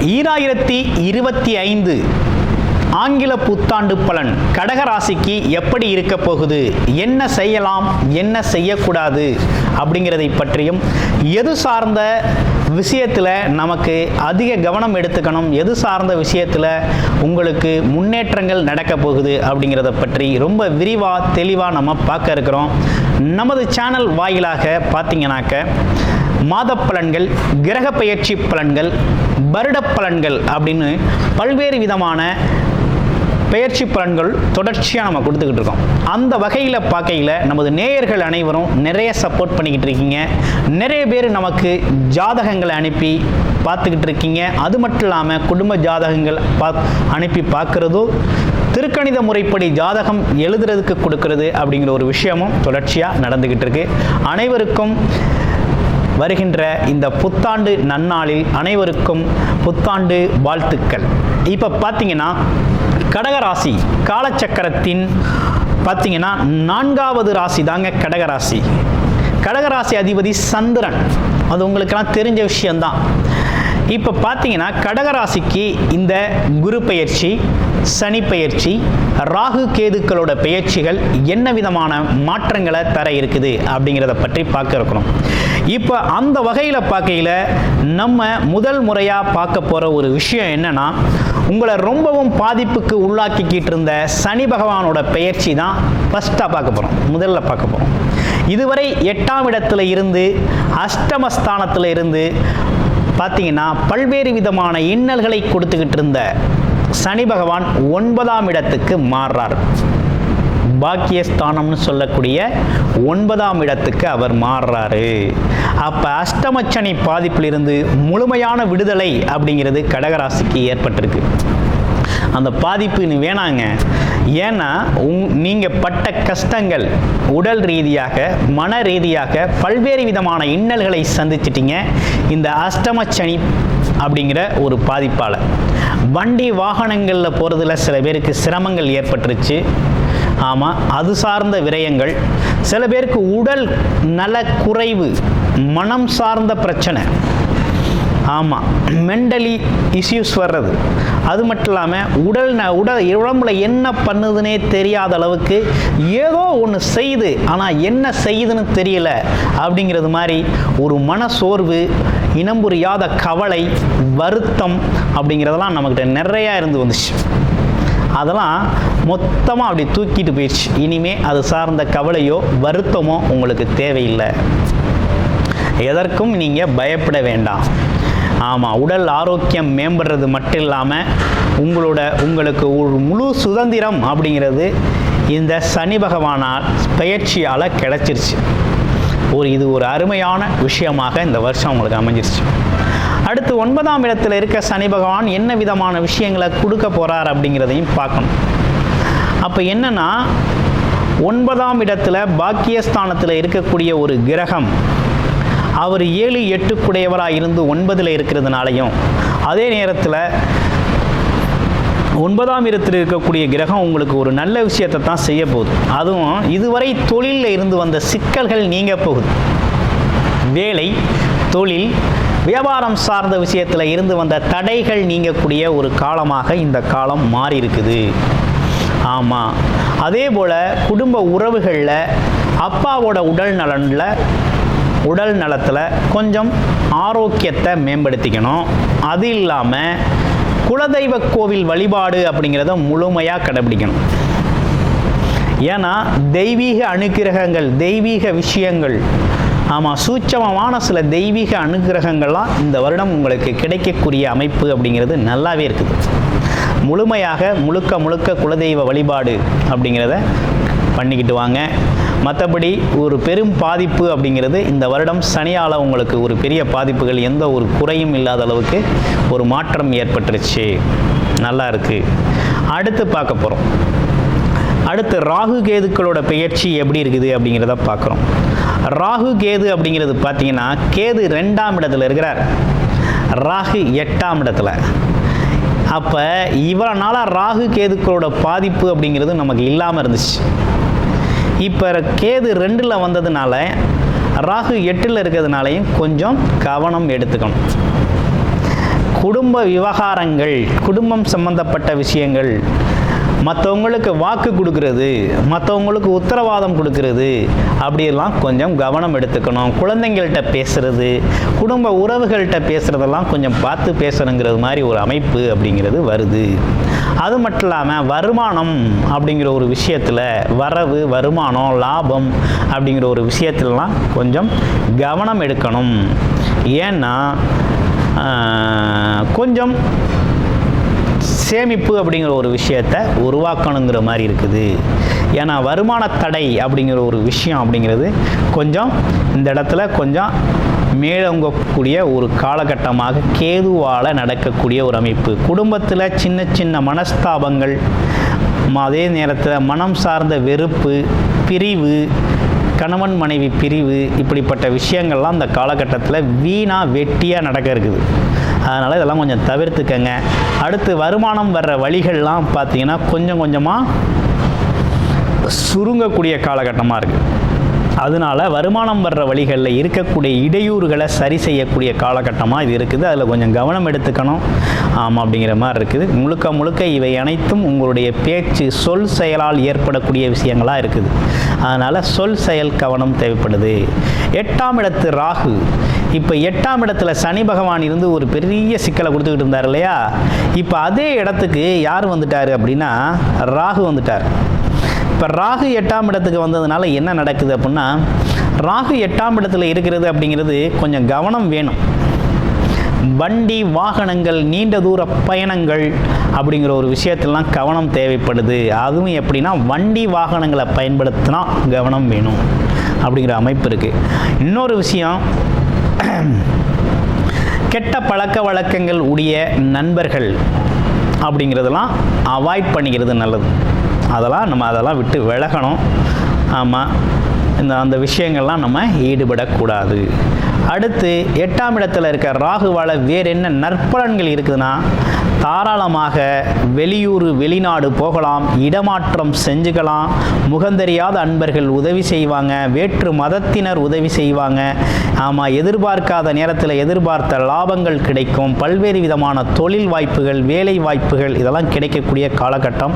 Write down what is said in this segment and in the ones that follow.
ஈராயிரத்தி இருபத்தி ஐந்து ஆங்கில புத்தாண்டு பலன். கடகராசிக்கு எப்படி இருக்க போகுது? என்ன செய்யலாம்? என்ன செய்யக்கூடாது? அப்படிங்கிறதை பற்றியும் எது சார்ந்த விஷயத்தில் நமக்கு அதிக கவனம் எடுத்துக்கணும்? எது சார்ந்த விஷயத்தில் உங்களுக்கு முன்னேற்றங்கள் நடக்க போகுது? அப்படிங்கிறத பற்றி ரொம்ப விரிவாக தெளிவாக நம்ம பார்க்க இருக்கிறோம். நமது சேனல் வாயிலாக பார்த்தீங்கன்னாக்க மாத பலன்கள் கிரக பயிற்சி பலன்கள் வருட பலன்கள் அப்படின்னு பல்வேறு விதமான பயிற்சி பலன்கள் தொடர்ச்சியாக நம்ம கொடுத்துக்கிட்டு இருக்கோம். அந்த வகையில் பார்க்கையில் நமது நேயர்கள் அனைவரும் நிறைய சப்போர்ட் பண்ணிக்கிட்டு இருக்கீங்க. நிறைய பேர் நமக்கு ஜாதகங்களை அனுப்பி பார்த்துக்கிட்டு இருக்கீங்க. அது மட்டும் இல்லாமல் குடும்ப ஜாதகங்கள் பா அனுப்பி பார்க்குறதோ திருக்கணித முறைப்படி ஜாதகம் எழுதுறதுக்கு கொடுக்கறது அப்படிங்கிற ஒரு விஷயமும் தொடர்ச்சியாக நடந்துக்கிட்டு இருக்கு. அனைவருக்கும் வருகின்ற இந்த புத்தாண்டு நன்னாளில் அனைவருக்கும் புத்தாண்டு வாழ்த்துக்கள். இப்போ பார்த்தீங்கன்னா கடகராசி காலச்சக்கரத்தின் பார்த்தீங்கன்னா நான்காவது ராசி தாங்க கடகராசி. கடகராசி அதிபதி சந்திரன். அது உங்களுக்கெல்லாம் தெரிஞ்ச விஷயம்தான். இப்போ பார்த்தீங்கன்னா கடகராசிக்கு இந்த குரு பெயர்ச்சி சனி பெயர்ச்சி ராகு கேதுக்களோட பெயர்ச்சிகள் என்ன விதமான மாற்றங்களை தர இருக்குது அப்படிங்கிறத பற்றி பார்க்க இருக்கிறோம். இப்போ அந்த வகையில் பார்க்கையில் நம்ம முதல் முறையாக பார்க்க போகிற ஒரு விஷயம் என்னென்னா உங்களை ரொம்பவும் பாதிப்புக்கு உள்ளாக்கிக்கிட்டு இருந்த சனி பகவானோட பெயர்ச்சி தான் ஃபஸ்ட்டாக பார்க்க போகிறோம் முதல்ல பார்க்க போகிறோம் இதுவரை எட்டாம் இடத்துல இருந்து அஷ்டமஸ்தானத்தில் இருந்து பார்த்தீங்கன்னா பல்வேறு விதமான இன்னல்களை கொடுத்துக்கிட்டு இருந்த சனி பகவான் ஒன்பதாம் இடத்துக்கு மாறுறார். பாக்கியஸ்தானம்னு சொல்லக்கூடிய ஒன்பதாம் இடத்துக்கு அவர் மாறுறாரு. அப்போ அஷ்டமச்சனி பாதிப்பிலிருந்து முழுமையான விடுதலை அப்படிங்கிறது கடகராசிக்கு ஏற்பட்டிருக்கு. அந்த பாதிப்பு வேணாங்க. ஏன்னா உங் நீங்கள் பட்ட கஷ்டங்கள் உடல் ரீதியாக மன ரீதியாக பல்வேறு விதமான இன்னல்களை சந்திச்சிட்டிங்க. இந்த அஷ்டமச்சனி அப்படிங்கிற ஒரு பாதிப்பால். வண்டி வாகனங்களில் போகிறதுல சில பேருக்கு சிரமங்கள் ஏற்பட்டுருச்சு. ஆமாம் அது சார்ந்த விரயங்கள். சில பேருக்கு உடல் நல குறைவு மனம் சார்ந்த பிரச்சனை. ஆமாம் மென்டலி இஷ்யூஸ் வர்றது. அது மட்டும் இல்லாமல் உடல் ந உடல் உடம்புல என்ன பண்ணுதுன்னே தெரியாத அளவுக்கு ஏதோ ஒன்று செய்யுது ஆனால் என்ன செய்யுதுன்னு தெரியல அப்படிங்கிறது மாதிரி ஒரு மன சோர்வு இனம் புரியாத கவலை வருத்தம் அப்படிங்கிறதெல்லாம் நம்மக்கிட்ட நிறையா இருந்து வந்துச்சு. அதெல்லாம் மொத்தமாக அப்படி தூக்கிட்டு போயிடுச்சு. இனிமே அது சார்ந்த கவலையோ வருத்தமோ உங்களுக்கு தேவையில்லை. எதற்கும் நீங்கள் பயப்பட வேண்டாம். ஆமாம் உடல் ஆரோக்கியம் மேம்படுறது மட்டும் இல்லாமல் உங்களோட உங்களுக்கு ஒரு முழு சுதந்திரம் அப்படிங்கிறது இந்த சனி பகவானால் பயிற்சியால் கிடச்சிருச்சு. ஒரு இது ஒரு அருமையான விஷயமாக இந்த வருஷம் உங்களுக்கு அமைஞ்சிருச்சு. அடுத்து ஒன்பதாம் இடத்துல இருக்க சனி பகவான் என்ன விதமான விஷயங்களை கொடுக்க போகிறார் அப்படிங்கிறதையும் பார்க்கணும். அப்போ என்னென்னா ஒன்பதாம் இடத்துல பாக்கியஸ்தானத்தில் இருக்கக்கூடிய ஒரு கிரகம் அவர் ஏழு எட்டுக்குடையவராக இருந்து ஒன்பதில் இருக்கிறதுனாலையும் அதே நேரத்தில் ஒன்பதாம் இடத்தில் இருக்கக்கூடிய கிரகம் உங்களுக்கு ஒரு நல்ல விஷயத்தை தான் செய்ய போகுது. அதுவும் இதுவரை தொழிலில் இருந்து வந்த சிக்கல்கள் நீங்க போகுது. வேலை தொழில் வியாபாரம் சார்ந்த விஷயத்தில் இருந்து வந்த தடைகள் நீங்கக்கூடிய ஒரு காலமாக இந்த காலம் மாறி இருக்குது. ஆமாம் அதே போல் குடும்ப உறவுகளில் அப்பாவோட உடல் நலனில் உடல் நலத்தில் கொஞ்சம் ஆரோக்கியத்தை மேம்படுத்திக்கணும். அது இல்லாமல் குலதெய்வ கோவில் வழிபாடு அப்படிங்கிறத முழுமையாக கடைபிடிக்கணும். ஏன்னா தெய்வீக அனுக்கிரகங்கள் தெய்வீக விஷயங்கள் ஆமாம் சூட்சமமான சில தெய்வீக அனுகிரகங்கள்லாம் இந்த வருடம் உங்களுக்கு கிடைக்கக்கூடிய அமைப்பு அப்படிங்கிறது நல்லாவே இருக்குது. முழுமையாக முழுக்க முழுக்க குலதெய்வ வழிபாடு அப்படிங்கிறத பண்ணிக்கிட்டு வாங்க. மற்றபடி ஒரு பெரும் பாதிப்பு அப்படிங்கிறது இந்த வருடம் சனியால் உங்களுக்கு ஒரு பெரிய பாதிப்புகள் எந்த ஒரு குறையும் இல்லாத அளவுக்கு ஒரு மாற்றம் ஏற்பட்டுருச்சு. நல்லா இருக்குது அடுத்து பார்க்க போகிறோம் அடுத்து ராகு கேதுக்களோட பெயர்ச்சி எப்படி இருக்குது அப்படிங்கிறத பார்க்குறோம். ராகு கேது அப்படிங்கிறது பார்த்தீங்கன்னா கேது ரெண்டாம் இடத்துல இருக்கிறார். ராகு எட்டாம் இடத்துல. அப்போ இவ்வளோ நாளாக ராகு கேதுக்களோட பாதிப்பு அப்படிங்கிறது நமக்கு இல்லாமல் இருந்துச்சு. இப்போ கேது ரெண்டில் வந்ததுனால ராகு எட்டில் இருக்கிறதுனாலையும் கொஞ்சம் கவனம் எடுத்துக்கணும். குடும்ப விவகாரங்கள் குடும்பம் சம்பந்தப்பட்ட விஷயங்கள் மற்றவங்களுக்கு வாக்கு கொடுக்கறது மற்றவங்களுக்கு உத்தரவாதம் கொடுக்கறது அப்படியெல்லாம் கொஞ்சம் கவனம் எடுத்துக்கணும். குழந்தைங்கள்கிட்ட பேசுறது குடும்ப உறவுகள்கிட்ட பேசுகிறதெல்லாம் கொஞ்சம் பார்த்து பேசணுங்கிறது மாதிரி ஒரு அமைப்பு அப்படிங்கிறது வருது. அது மட்டும் இல்லாமல் வருமானம் அப்படிங்கிற ஒரு விஷயத்தில் வரவு வருமானம் லாபம் அப்படிங்கிற ஒரு விஷயத்துலலாம் கொஞ்சம் கவனம் எடுக்கணும். ஏன்னா கொஞ்சம் சேமிப்பு அப்படிங்கிற ஒரு விஷயத்தை உருவாக்கணுங்கிற மாதிரி இருக்குது. ஏன்னா வருமான தடை அப்படிங்கிற ஒரு விஷயம் அப்படிங்கிறது கொஞ்சம் இந்த இடத்துல கொஞ்சம் மேலோங்கக்கூடிய ஒரு காலகட்டமாக கேதுவால் நடக்கக்கூடிய ஒரு அமைப்பு. குடும்பத்தில் சின்ன சின்ன மனஸ்தாபங்கள் அதே நேரத்தில் மனம் சார்ந்த வெறுப்பு பிரிவு கணவன் மனைவி பிரிவு இப்படிப்பட்ட விஷயங்கள்லாம் அந்த காலகட்டத்தில் வீணாக வெட்டியாக நடக்க இருக்குது. அதனால் இதெல்லாம் கொஞ்சம் தவிர்த்துக்கங்க. அடுத்து வருமானம் வர்ற வழிகள்லாம் பார்த்தீங்கன்னா கொஞ்சம் கொஞ்சமாக சுருங்கக்கூடிய காலகட்டமாக இருக்குது அதனால வருமானம் வர்ற வழிகளில் இருக்கக்கூடிய இடையூறுகளை சரி செய்யக்கூடிய காலகட்டமாக இது இருக்குது. அதில் கொஞ்சம் கவனம் எடுத்துக்கணும். ஆமாம் அப்படிங்கிற மாதிரி இருக்குது. முழுக்க முழுக்க இவை அனைத்தும் உங்களுடைய பேச்சு சொல் செயலால் ஏற்படக்கூடிய விஷயங்களாக இருக்குது. அதனால் சொல் செயல் கவனம் தேவைப்படுது. எட்டாம் இடத்து ராகு. இப்போ எட்டாம் இடத்துல சனி பகவான் இருந்து ஒரு பெரிய சிக்கலை கொடுத்துக்கிட்டு இருந்தார் இல்லையா? இப்போ அதே இடத்துக்கு யார் வந்துட்டார் அப்படின்னா ராகு வந்துட்டார். இப்போ ராகு எட்டாம் இடத்துக்கு வந்ததுனால என்ன நடக்குது அப்படின்னா ராகு எட்டாம் இடத்துல இருக்கிறது அப்படிங்கிறது கொஞ்சம் கவனம் வேணும். வண்டி வாகனங்கள் நீண்ட தூர பயணங்கள் அப்படிங்கிற ஒரு விஷயத்திலாம் கவனம் தேவைப்படுது. அதுவும் எப்படின்னா வண்டி வாகனங்களை பயன்படுத்தினா கவனம் வேணும் அப்படிங்கிற அமைப்பு இருக்குது இன்னொரு விஷயம் கெட்ட பழக்க வழக்கங்கள் உடைய நண்பர்கள் அப்படிங்கிறதெல்லாம் அவாய்ட் பண்ணிக்கிறது நல்லது. அதெல்லாம் நம்ம அதெல்லாம் விட்டு விலகணும். ஆமாம் இந்த அந்த விஷயங்கள்லாம் நம்ம ஈடுபடக்கூடாது. அடுத்து எட்டாம் இடத்துல இருக்க ராகுவால் வேறு என்ன நற்பலன்கள் இருக்குதுன்னா தாராளமாக வெளியூர் வெளிநாடு போகலாம் இடமாற்றம் செஞ்சுக்கலாம். முகந்தறியாத அன்பர்கள் உதவி செய்வாங்க வேற்று மதத்தினர் உதவி செய்வாங்க. ஆமாம் எதிர்பார்க்காத நேரத்தில் எதிர்பார்த்த லாபங்கள் கிடைக்கும். பல்வேறு விதமான தொழில் வாய்ப்புகள் வேலை வாய்ப்புகள் இதெல்லாம் கிடைக்கக்கூடிய காலகட்டம்.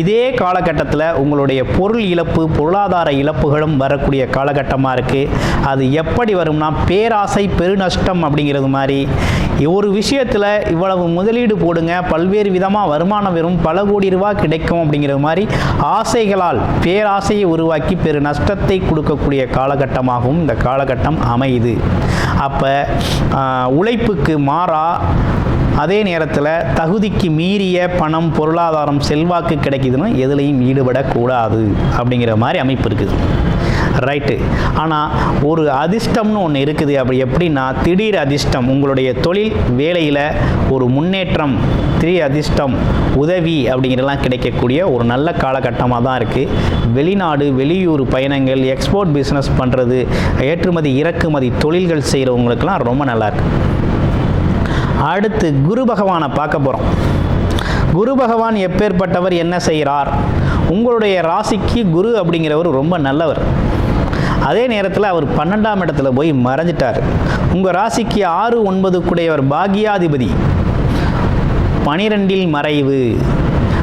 இதே காலகட்டத்தில் உங்களுடைய பொருள் இழப்பு பொருளாதார இழப்புகளும் வரக்கூடிய காலகட்டமாக இருக்குது அது எப்படி வரும்னா பேராசை பெருநஷ்டம் அப்படிங்கிறது மாதிரி. ஒரு விஷயத்தில் இவ்வளவு முதலீடு போடுங்க பல்வேறு விதமாக வருமானம் வரும் பல கோடி ரூபா கிடைக்கும் அப்படிங்கிற மாதிரி ஆசைகளால் பேராசையை உருவாக்கி பெரு நஷ்டத்தை கொடுக்கக்கூடிய காலகட்டமாகவும் இந்த காலகட்டம் அமையுது. அப்போ உழைப்புக்கு மாறா அதே நேரத்தில் தகுதிக்கு மீறிய பணம் பொருளாதாரம் செல்வாக்கு கிடைக்குதுன்னா எதுலேயும் ஈடுபடக்கூடாது அப்படிங்கிற மாதிரி அமைப்பு இருக்குது. ரைட்டு ஆனால் ஒரு அதிர்ஷ்டம்னு ஒன்று இருக்குது. அப்படி எப்படின்னா திடீர் அதிர்ஷ்டம் உங்களுடைய தொழில் வேலையில் ஒரு முன்னேற்றம் திடீர் அதிர்ஷ்டம் உதவி அப்படிங்கிறலாம் கிடைக்கக்கூடிய ஒரு நல்ல காலகட்டமாக தான் இருக்குது வெளிநாடு வெளியூர் பயணங்கள் எக்ஸ்போர்ட் பிஸ்னஸ் பண்ணுறது ஏற்றுமதி இறக்குமதி தொழில்கள் செய்கிறவங்களுக்கெல்லாம் ரொம்ப நல்லாயிருக்கு அடுத்து குரு பகவானை பார்க்க போகிறோம் குரு பகவான் எப்பேற்பட்டவர் என்ன செய்கிறார் உங்களுடைய ராசிக்கு குரு அப்படிங்கிறவர் ரொம்ப நல்லவர். அதே நேரத்தில் அவர் பன்னெண்டாம் இடத்துல போய் மறைஞ்சிட்டார். உங்கள் ராசிக்கு ஆறு ஒன்பது கூடையவர் பாகியாதிபதி. பனிரெண்டில் மறைவு.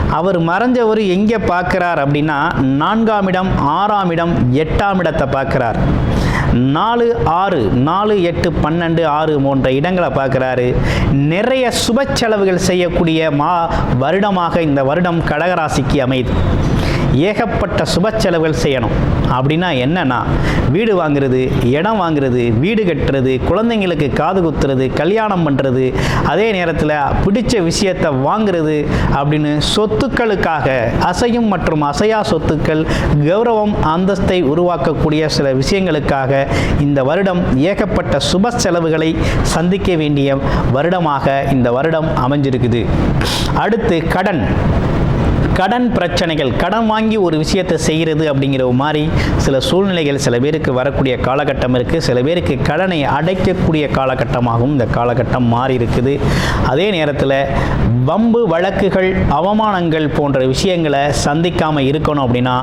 அவர் மறைஞ்சவர் எங்கே பார்க்குறார் அப்படின்னா நான்காம் இடம் ஆறாம் இடம் எட்டாம் இடத்தை பார்க்குறார் நாலு ஆறு நாலு எட்டு பன்னெண்டு ஆறு போன்ற இடங்களை பார்க்குறாரு நிறைய சுப செலவுகள் செய்யக்கூடிய மா வருடமாக இந்த வருடம் கடகராசிக்கு அமைது ஏகப்பட்ட சுப செலவுகள் செய்யணும். அப்படின்னா என்னன்னா வீடு வாங்குறது இடம் வாங்குறது வீடு கட்டுறது குழந்தைங்களுக்கு காது குத்துறது கல்யாணம் பண்ணுறது அதே நேரத்தில் பிடிச்ச விஷயத்தை வாங்குறது அப்படின்னு சொத்துக்களுக்காக அசையும் மற்றும் அசையா சொத்துக்கள் கௌரவம் அந்தஸ்தை உருவாக்கக்கூடிய சில விஷயங்களுக்காக இந்த வருடம் ஏகப்பட்ட சுப செலவுகளை சந்திக்க வேண்டிய வருடமாக இந்த வருடம் அமைஞ்சிருக்குது. அடுத்து கடன். கடன் பிரச்சனைகள் கடன் வாங்கி ஒரு விஷயத்தை செய்கிறது அப்படிங்கிற மாதிரி சில சூழ்நிலைகள் சில பேருக்கு வரக்கூடிய காலகட்டம் இருக்குது சில பேருக்கு கடனை அடைக்கக்கூடிய காலகட்டமாகவும் இந்த காலகட்டம் மாறி இருக்குது. அதே நேரத்தில் வம்பு வழக்குகள் அவமானங்கள் போன்ற விஷயங்களை சந்திக்காமல் இருக்கணும் அப்படின்னா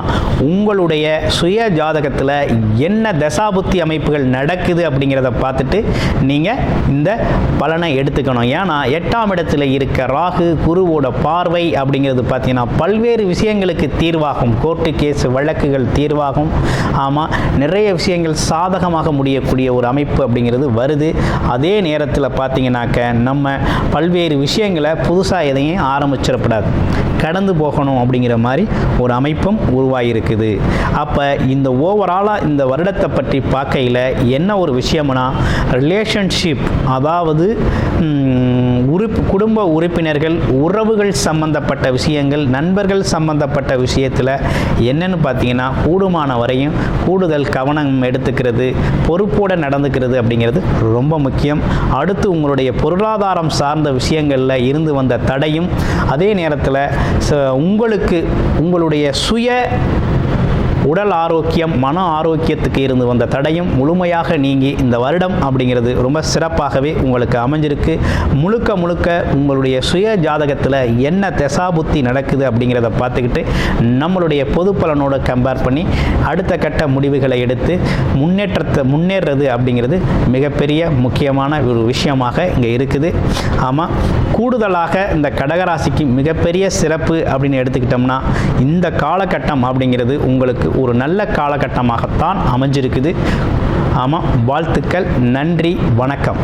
உங்களுடைய சுய ஜாதகத்தில் என்ன தசாபுத்தி அமைப்புகள் நடக்குது அப்படிங்கிறத பார்த்துட்டு நீங்கள் இந்த பலனை எடுத்துக்கணும். ஏன்னா எட்டாம் இடத்துல இருக்க ராகு குருவோட பார்வை அப்படிங்கிறது பார்த்தீங்கன்னா பல்வேறு விஷயங்களுக்கு தீர்வாகும். கோர்ட்டு கேஸ் வழக்குகள் தீர்வாகும். ஆமாம் நிறைய விஷயங்கள் சாதகமாக முடியக்கூடிய ஒரு அமைப்பு அப்படிங்கிறது வருது. அதே நேரத்தில் பார்த்தீங்கன்னாக்க நம்ம பல்வேறு விஷயங்களை புதுசாக எதையும் ஆரம்பிச்சிடக்கூடாது கடந்து போகணும் அப்படிங்கிற மாதிரி ஒரு அமைப்பும் உருவாகியிருக்குது அப்போ இந்த ஓவராலாக இந்த வருடத்தை பற்றி பார்க்கையில் என்ன ஒரு விஷயம்னா ரிலேஷன்ஷிப் அதாவது உறுப்பு குடும்ப உறுப்பினர்கள் உறவுகள் சம்பந்தப்பட்ட விஷயங்கள் நன் நண்பர்கள் சம்பந்தப்பட்ட விஷயத்தில் என்னென்னு பார்த்தீங்கன்னா கூடுமான வரையும் கூடுதல் கவனம் எடுத்துக்கிறது பொறுப்போடு நடந்துக்கிறது அப்படிங்கிறது ரொம்ப முக்கியம். அடுத்து உங்களுடைய பொருளாதாரம் சார்ந்த விஷயங்களில் இருந்து வந்த தடையும் அதே நேரத்தில் ச- உங்களுக்கு உங்களுடைய சுய உடல் ஆரோக்கியம் மன ஆரோக்கியத்துக்கு இருந்து வந்த தடையும் முழுமையாக நீங்கி இந்த வருடம் அப்படிங்கிறது ரொம்ப சிறப்பாகவே உங்களுக்கு அமைஞ்சிருக்கு. முழுக்க முழுக்க உங்களுடைய சுய ஜாதகத்தில் என்ன தசாபுத்தி நடக்குது அப்படிங்கிறத பார்த்துக்கிட்டு நம்மளுடைய பொது பலனோட கம்பேர் பண்ணி அடுத்த கட்ட முடிவுகளை எடுத்து முன்னேற்றத்தை முன்னேறது அப்படிங்கிறது மிகப்பெரிய முக்கியமான ஒரு விஷயமாக இங்கே இருக்குது. ஆமாம் கூடுதலாக இந்த கடகராசிக்கு மிகப்பெரிய சிறப்பு அப்படின்னு எடுத்துக்கிட்டோம்னா இந்த காலகட்டம் அப்படிங்கிறது உங்களுக்கு உங்களுக்கு ஒரு நல்ல காலகட்டமாகத்தான் அமைஞ்சிருக்குது. ஆமாம் வாழ்த்துக்கள் நன்றி வணக்கம்.